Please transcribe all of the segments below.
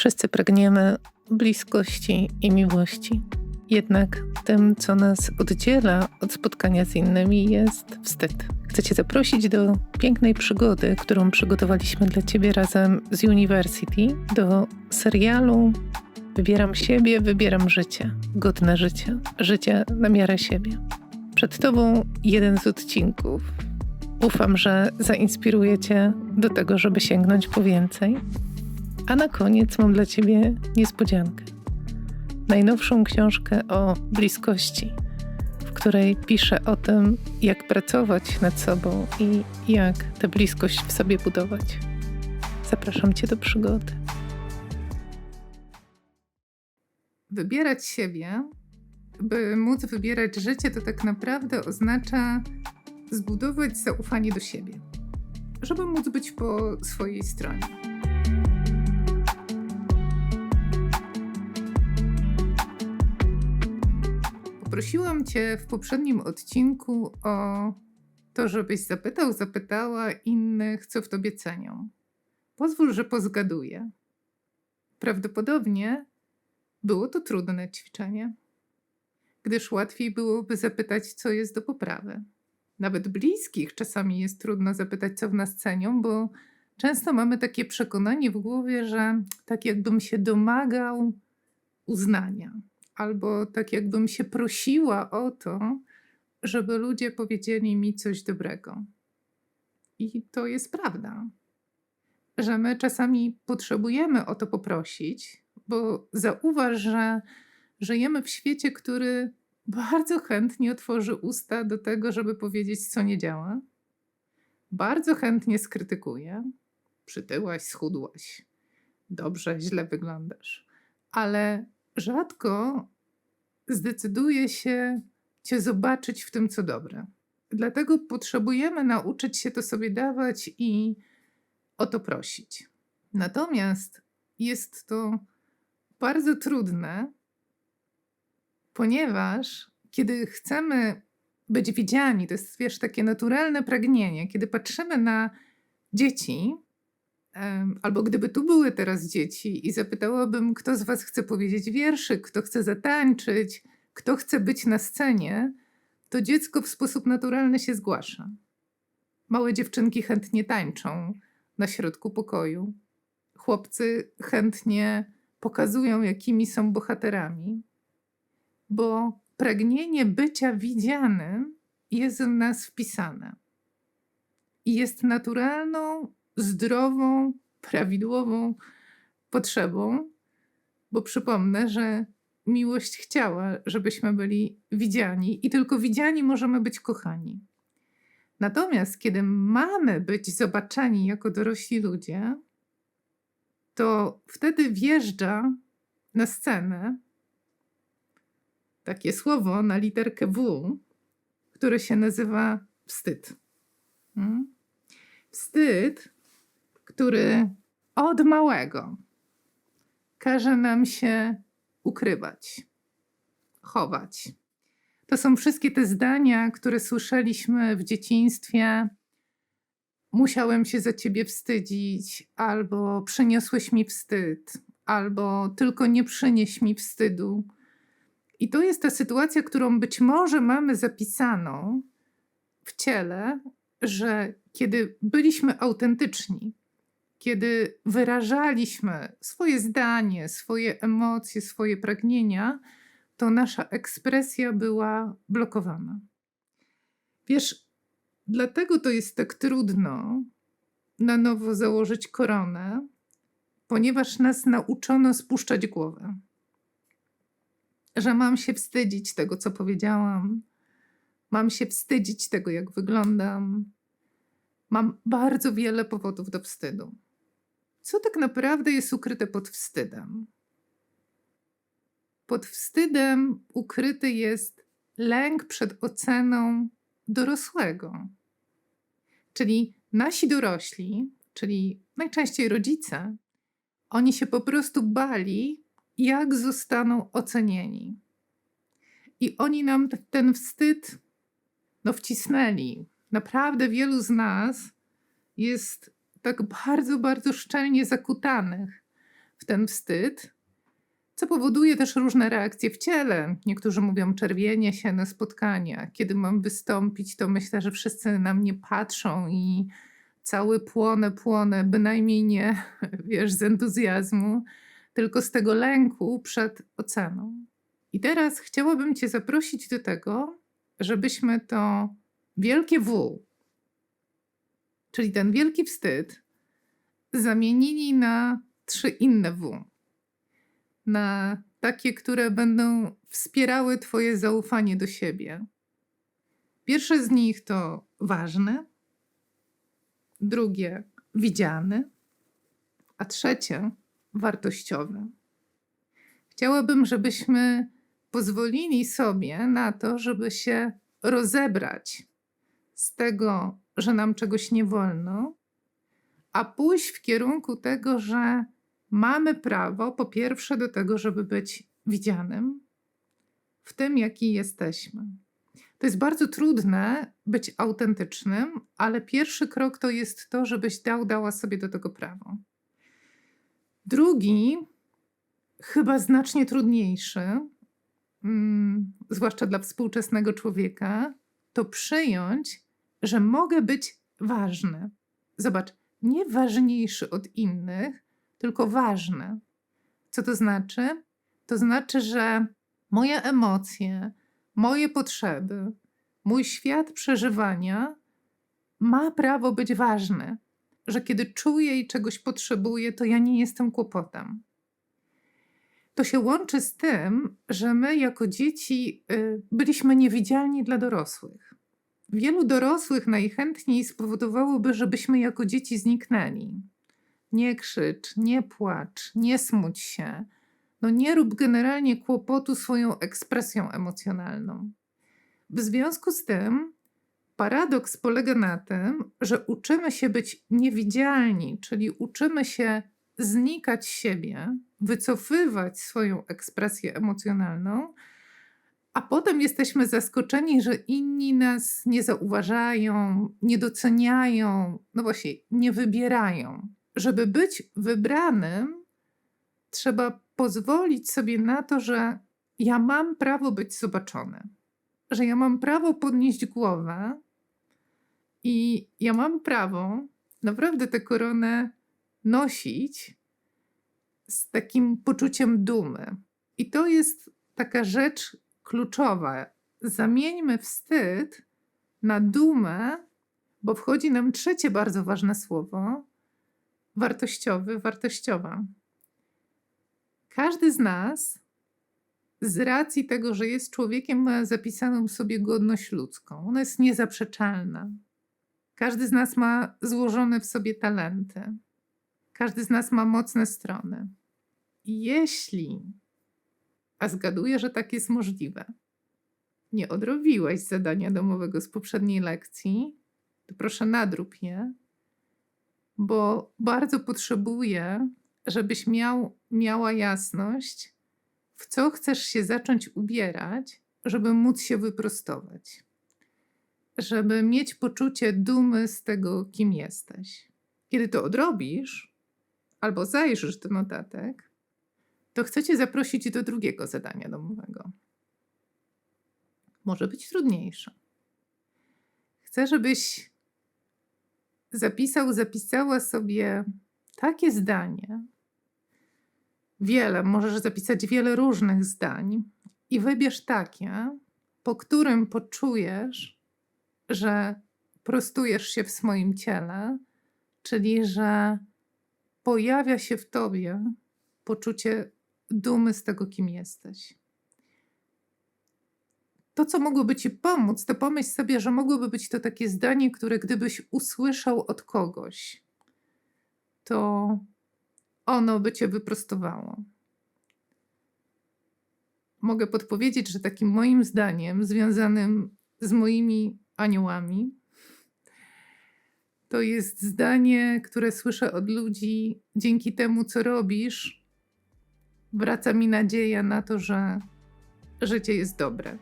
Wszyscy pragniemy bliskości i miłości. Jednak tym, co nas oddziela od spotkania z innymi, jest wstyd. Chcę Cię zaprosić do pięknej przygody, którą przygotowaliśmy dla Ciebie razem z University, do serialu Wybieram siebie, wybieram życie. Godne życie. Życie na miarę siebie. Przed Tobą jeden z odcinków. Ufam, że zainspiruje Cię do tego, żeby sięgnąć po więcej. A na koniec mam dla Ciebie niespodziankę. Najnowszą książkę o bliskości, w której piszę o tym, jak pracować nad sobą i jak tę bliskość w sobie budować. Zapraszam Cię do przygody. Wybierać siebie, by móc wybierać życie, to tak naprawdę oznacza zbudować zaufanie do siebie, żeby móc być po swojej stronie. Poprosiłam Cię w poprzednim odcinku o to, żebyś zapytał, zapytała innych, co w Tobie cenią. Pozwól, że pozgaduję. Prawdopodobnie było to trudne ćwiczenie, gdyż łatwiej byłoby zapytać, co jest do poprawy. Nawet bliskich czasami jest trudno zapytać, co w nas cenią, bo często mamy takie przekonanie w głowie, że tak jakbym się domagał uznania, albo tak jakbym się prosiła o to, żeby ludzie powiedzieli mi coś dobrego. I to jest prawda, że my czasami potrzebujemy o to poprosić, bo zauważ, że żyjemy w świecie, który bardzo chętnie otworzy usta do tego, żeby powiedzieć, co nie działa. Bardzo chętnie skrytykuje. Przytyłaś, schudłaś. Dobrze, źle wyglądasz. Ale rzadko zdecyduje się cię zobaczyć w tym, co dobre. Dlatego potrzebujemy nauczyć się to sobie dawać i o to prosić. Natomiast jest to bardzo trudne, ponieważ kiedy chcemy być widziani, to jest wiesz, takie naturalne pragnienie, kiedy patrzymy na dzieci, albo gdyby tu były teraz dzieci i zapytałabym, kto z Was chce powiedzieć wierszyk, kto chce zatańczyć, kto chce być na scenie, to dziecko w sposób naturalny się zgłasza. Małe dziewczynki chętnie tańczą na środku pokoju. Chłopcy chętnie pokazują, jakimi są bohaterami, bo pragnienie bycia widzianym jest w nas wpisane i jest naturalną, zdrową, prawidłową potrzebą, bo przypomnę, że miłość chciała, żebyśmy byli widziani i tylko widziani możemy być kochani. Natomiast kiedy mamy być zobaczeni jako dorośli ludzie, to wtedy wjeżdża na scenę takie słowo na literkę W, które się nazywa wstyd. Hmm? Wstyd, który od małego każe nam się ukrywać, chować. To są wszystkie te zdania, które słyszeliśmy w dzieciństwie, musiałem się za ciebie wstydzić, albo przyniosłeś mi wstyd, albo tylko nie przynieś mi wstydu. I to jest ta sytuacja, którą być może mamy zapisaną w ciele, że kiedy byliśmy autentyczni, kiedy wyrażaliśmy swoje zdanie, swoje emocje, swoje pragnienia, to nasza ekspresja była blokowana. Wiesz, Dlatego to jest tak trudno na nowo założyć koronę, ponieważ nas nauczono spuszczać głowę. Że mam się wstydzić tego, co powiedziałam, mam się wstydzić tego, jak wyglądam. Mam bardzo wiele powodów do wstydu. Co tak naprawdę jest ukryte pod wstydem? Pod wstydem ukryty jest lęk przed oceną dorosłego. Czyli nasi dorośli, czyli najczęściej rodzice, oni się po prostu bali, jak zostaną ocenieni. I oni nam ten wstyd no, wcisnęli. Naprawdę wielu z nas jest tak bardzo, bardzo szczelnie zakutanych w ten wstyd, co powoduje też różne reakcje w ciele. Niektórzy mówią czerwienie się na spotkania. Kiedy mam wystąpić, to myślę, że wszyscy na mnie patrzą i cały płonę, płonę, bynajmniej nie, wiesz, z entuzjazmu, tylko z tego lęku przed oceną. I teraz chciałabym Cię zaprosić do tego, żebyśmy to wielkie W, czyli ten wielki wstyd, zamienili na trzy inne W. Na takie, które będą wspierały Twoje zaufanie do siebie. Pierwsze z nich to ważne, drugie widziane, a trzecie wartościowe. Chciałabym, żebyśmy pozwolili sobie na to, żeby się rozebrać z tego, że nam czegoś nie wolno, a pójść w kierunku tego, że mamy prawo, po pierwsze, do tego, żeby być widzianym w tym, jaki jesteśmy. To jest bardzo trudne być autentycznym, ale pierwszy krok to jest to, żebyś dał, dała sobie do tego prawo. Drugi, chyba znacznie trudniejszy, mm, zwłaszcza dla współczesnego człowieka, to przyjąć, że mogę być ważny. Zobacz, nie ważniejszy od innych, tylko ważny. Co to znaczy? To znaczy, że moje emocje, moje potrzeby, mój świat przeżywania ma prawo być ważny. Że kiedy czuję i czegoś potrzebuję, to ja nie jestem kłopotem. To się łączy z tym, że my jako dzieci y, byliśmy niewidzialni dla dorosłych. Wielu dorosłych najchętniej spowodowałoby, żebyśmy jako dzieci zniknęli. Nie krzycz, nie płacz, nie smuć się. No nie rób generalnie kłopotu swoją ekspresją emocjonalną. W związku z tym paradoks polega na tym, że uczymy się być niewidzialni, czyli uczymy się znikać siebie, wycofywać swoją ekspresję emocjonalną, a potem jesteśmy zaskoczeni, że inni nas nie zauważają, nie doceniają, no właśnie, nie wybierają. Żeby być wybranym, trzeba pozwolić sobie na to, że ja mam prawo być zobaczony, że ja mam prawo podnieść głowę i ja mam prawo naprawdę tę koronę nosić z takim poczuciem dumy. I to jest taka rzecz kluczowa. Zamieńmy wstyd na dumę, bo wchodzi nam trzecie bardzo ważne słowo wartościowy, wartościowa. Każdy z nas, z racji tego, że jest człowiekiem, ma zapisaną sobie godność ludzką. Ona jest niezaprzeczalna. Każdy z nas ma złożone w sobie talenty. Każdy z nas ma mocne strony. Jeśli, a zgaduję, że tak jest możliwe, nie odrobiłeś zadania domowego z poprzedniej lekcji, to proszę nadrób je, bo bardzo potrzebuję, żebyś miał, miała jasność, w co chcesz się zacząć ubierać, żeby móc się wyprostować, żeby mieć poczucie dumy z tego, kim jesteś. Kiedy to odrobisz, albo zajrzysz do notatek, to chcę Cię zaprosić do drugiego zadania domowego. Może być trudniejsze. Chcę, żebyś zapisał, zapisała sobie takie zdanie. Wiele, możesz zapisać wiele różnych zdań i wybierz takie, po którym poczujesz, że prostujesz się w swoim ciele, czyli że pojawia się w tobie poczucie dumy z tego, kim jesteś. To, co mogłoby ci pomóc, to pomyśl sobie, że mogłoby być to takie zdanie, które gdybyś usłyszał od kogoś, to ono by cię wyprostowało. Mogę podpowiedzieć, że takim moim zdaniem, związanym z moimi aniołami, to jest zdanie, które słyszę od ludzi dzięki temu, co robisz. Wraca mi nadzieja na to, że życie jest dobre.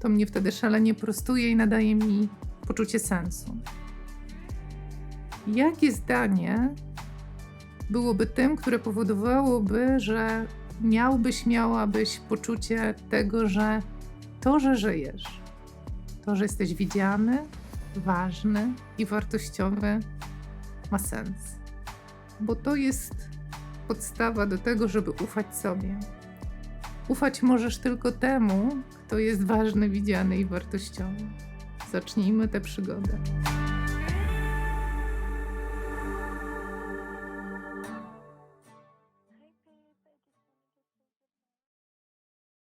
To mnie wtedy szalenie prostuje i nadaje mi poczucie sensu. Jakie zdanie byłoby tym, które powodowałoby, że miałbyś, miałabyś poczucie tego, że to, że żyjesz, to, że jesteś widziany, ważny i wartościowy, ma sens. Bo to jest podstawa do tego, żeby ufać sobie. Ufać możesz tylko temu, kto jest ważny, widziany i wartościowy. Zacznijmy tę przygodę.